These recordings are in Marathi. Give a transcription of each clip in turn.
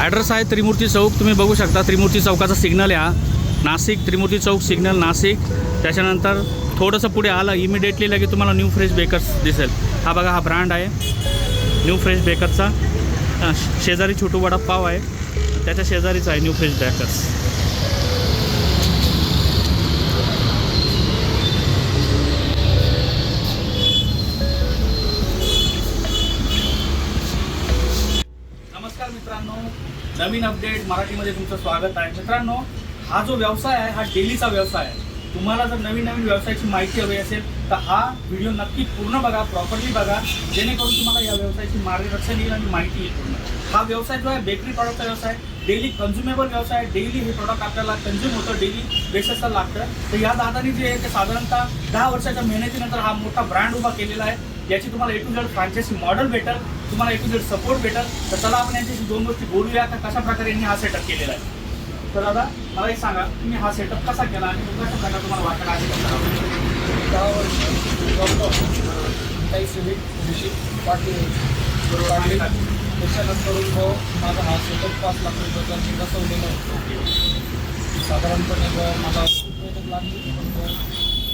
ॲड्रेस आहे त्रिमूर्ती चौक. तुम्ही बघू शकता त्रिमूर्ती चौकाचा सिग्नल या. नाशिक त्रिमूर्ती चौक सिग्नल नाशिक. त्याच्यानंतर थोडंसं पुढे आलं इमिडिएटली लगे तुम्हाला न्यू फ्रेश बेकर्स दिसेल. हा बघा हा ब्रँड आहे. न्यू फ्रेश बेकरचा शेजारी छोटू वडापाव आहे. त्याच्या शेजारीच आहे न्यू फ्रेश बेकर्स नमस्कार मित्रांनो नवीन अपडेट मराठीमध्ये तुमचं स्वागत आहे. मित्रांनो हा जो व्यवसाय आहे हा डेलीचा व्यवसाय आहे. तुम्हाला जर नवीन नवीन व्यवसायाची माहिती हवी असेल तर हा व्हिडिओ नक्की पूर्ण बघा प्रॉपरली बघा. जेणेकरून तुम्हाला या व्यवसायाची मार्गदर्शन येईल आणि माहिती येईल पूर्ण. हा व्यवसाय जो आहे बेकरी प्रॉडक्टचा व्यवसाय डेली कन्झ्युमेबल व्यवसाय डेली हे प्रॉडक्ट आपल्याला कन्झ्युम होतं डेली बेसिसला लागतं. तर या दादानी जे आहे ते साधारणतः दहा वर्षाच्या मेहनतीनंतर हा मोठा ब्रँड उभा केलेला आहे. याची तुम्हाला A to Z franchise model भेटेल तुम्हाला ए टू झेड सपोर्ट भेटेल तर चला आपण यांच्याशी दोन गोष्टी बोलूया तर कशा प्रकारे यांनी हा सेटअप केलेला आहे. तर दादा मला एक सांगा तुम्ही हा सेटअप कसा केला आणि तो कशा प्रकारे तुम्हाला वाटला आहे? काही सिविक ऋषी त्याच्यानंतर तो माझा हा सेटअप पाच लाख रुपयाचा मी बसवलेला होतो साधारणपणे जो मला खूप लागली पण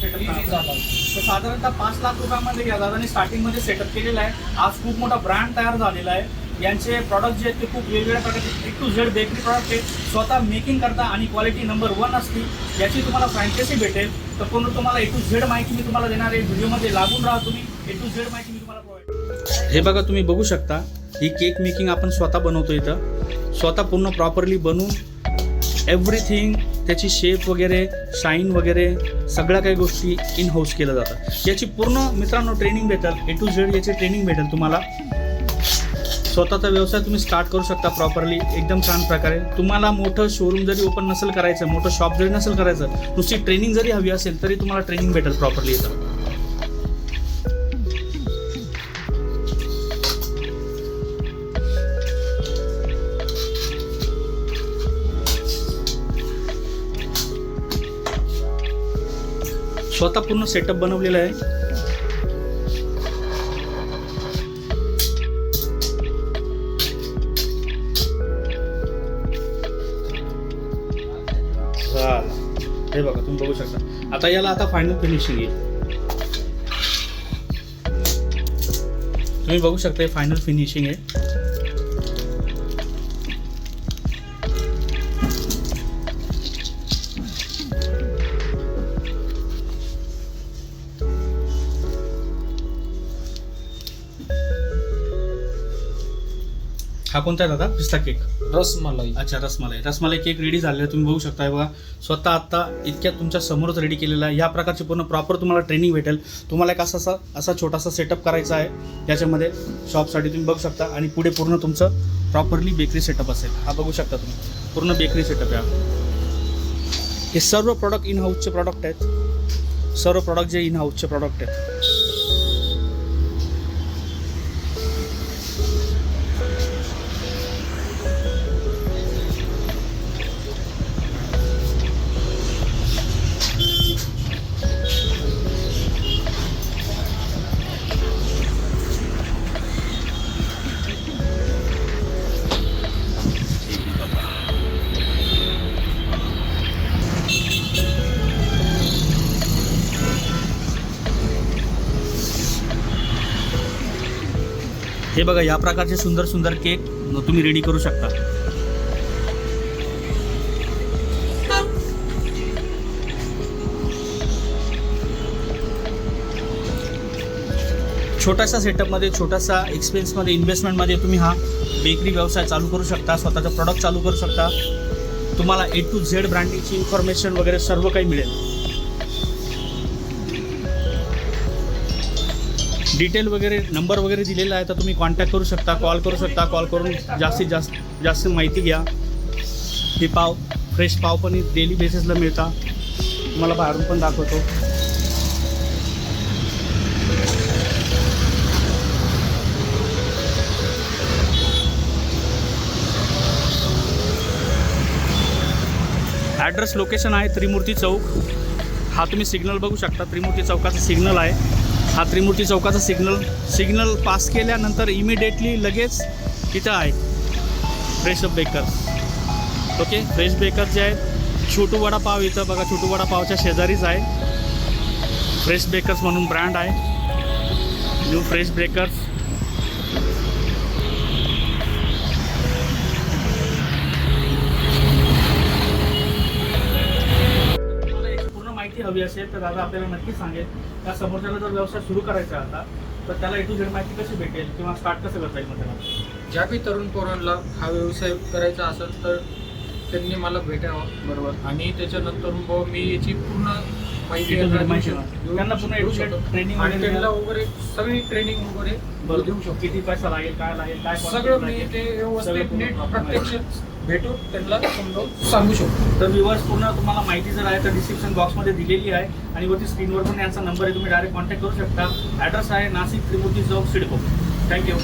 सेटअप तर साधारणतः पाच लाख रुपयामध्ये या दादाने स्टार्टिंगमध्ये सेटअप केलेला आहे. आज खूप मोठा ब्रँड तयार झालेला आहे. यांचे प्रॉडक्ट जे आहेत ते खूप वेगवेगळ्या प्रकारचे A to Z bakery product आहेत. स्वतः मेकिंग करता आणि क्वालिटी नंबर वन असती याची तुम्हाला फ्रँचायसी भेटेल. तर पूर्ण तुम्हाला ए टू झेड माहिती मी तुम्हाला देणार आहे. व्हिडिओमध्ये लागून राहा तुम्ही. ए टू झेड माहिती मी तुम्हाला प्रोव्हाइड हे बघा तुम्ही बघू शकता ही केक मेकिंग आपण स्वतः बनवतो इथं. स्वतः पूर्ण प्रॉपरली बनवून एव्हरीथिंग त्याची शेप वगैरे शाईन वगैरे सगळ्या काही गोष्टी इन हाऊस केल्या जातात. याची पूर्ण मित्रांनो ट्रेनिंग भेटेल. ए टू झेड याची ट्रेनिंग भेटेल तुम्हाला. स्वतःचा व्यवसाय तुम्ही स्टार्ट करू शकता प्रॉपरली एकदम छान प्रकारे. तुम्हाला मोठं शोरूम जरी ओपन नसेल करायचं मोठं शॉप जरी नसेल करायचं नुसती ट्रेनिंग जरी हवी असेल तरी तुम्हाला ट्रेनिंग भेटेल प्रॉपरली इथं स्वतः पूर्ण सेटअप बनवलेला आहे. हे. बघा तुम्ही बघू शकता. आता याला आता फायनल फिनिशिंग येईल तुम्ही बघू शकता फायनल फिनिशिंग आहे. हा कोणता आहे दादा? पिस्ता केक. रसमलाई. अच्छा रसमलाई. रसमलाई केक रेडी झालेला आहे तुम्ही बघू शकता हे बघा. स्वतः आता इतक्यात तुमच्या समोरच रेडी केलेला आहे. या प्रकारची पूर्ण प्रॉपर तुम्हाला ट्रेनिंग भेटेल. तुम्हाला एक असा असा असा छोटासा सेटअप करायचा आहे. याच्यामध्ये शॉपसाठी तुम्ही बघू शकता. आणि पुढे पूर्ण तुमचं प्रॉपरली बेकरी सेटअप असेल. हा बघू शकता तुम्ही. पूर्ण बेकरी सेटअप आहे हा. हे सर्व प्रॉडक्ट इन हाऊसचे प्रॉडक्ट आहेत. सर्व प्रॉडक्ट जे इन हाऊसचे प्रॉडक्ट आहेत. हे बघा या प्रकारचे सुंदर सुंदर केक तुम्ही रेडी करू शकता. छोटासा सेटअपमध्ये छोटासा एक्सपेन्समध्ये इन्व्हेस्टमेंटमध्ये तुम्ही हा बेकरी व्यवसाय चालू करू शकता स्वतःचं प्रॉडक्ट चालू करू शकता. तुम्हाला ए टू झेड ब्रँडिंगची इन्फॉर्मेशन वगैरे सर्व काही मिळेल. डिटेल वगैरे नंबर वगैरे दिलेला आहे तर तुम्ही कॉन्टॅक्ट करू शकता कॉल करू शकता कॉल करून जास्तीत जास्त जास्त माहिती घ्या. हे पाव फ्रेश पाव पण डेली बेसिसला मिळता. तुम्हाला बाहेरून पण दाखवतो. ॲड्रेस लोकेशन आहे त्रिमूर्ती चौक. हा तुम्ही सिग्नल बघू शकता. त्रिमूर्ती चौकाचा सिग्नल आहे. हा त्रिमूर्ती चौकाचा सिग्नल सिग्नल पास केल्यानंतर इमिडिएटली लगेच इथं आहे. Fresh baker okay fresh baker जे आहेत छोटू वडापाव इथं बघा छोटू वडापावच्या शेजारीच आहे. फ्रेश बेकर्स म्हणून ब्रँड आहे. न्यू फ्रेश बेकर्स हवी असेल तर दादा आपल्याला नक्की सांगेल. त्या समोरच्याला जर व्यवसाय सुरू करायचा आता तर त्याला ए टू झेड माहिती कशी भेटेल किंवा स्टार्ट कसं करता येईल मग त्याला? ज्या बी तरुण पोरांना हा व्यवसाय करायचा असेल तर त्यांनी मला भेटावं. बरोबर. आणि त्याच्यानंतर मग मी याची पूर्ण माहिती त्यांना पुन्हा आणि वगैरे सगळी ट्रेनिंग वगैरे देऊ शकतो. किती पैसा लागेल काय लागेल काय सगळं मी. ते व्यवस्थित नीट प्रत्यक्ष भेटून त्यांना समजावून सांगू शकतो. तर व्ह्युअर्स पूर्ण तुम्हाला माहिती जर आहे तर डिस्क्रिप्शन बॉक्समध्ये दिलेली आहे आणि वरती स्क्रीनवर पण यांचा नंबर आहे तुम्ही डायरेक्ट कॉन्टॅक्ट करू शकता. ॲड्रेस आहे नाशिक त्रिमूर्ती चौक सिडको थँक्यू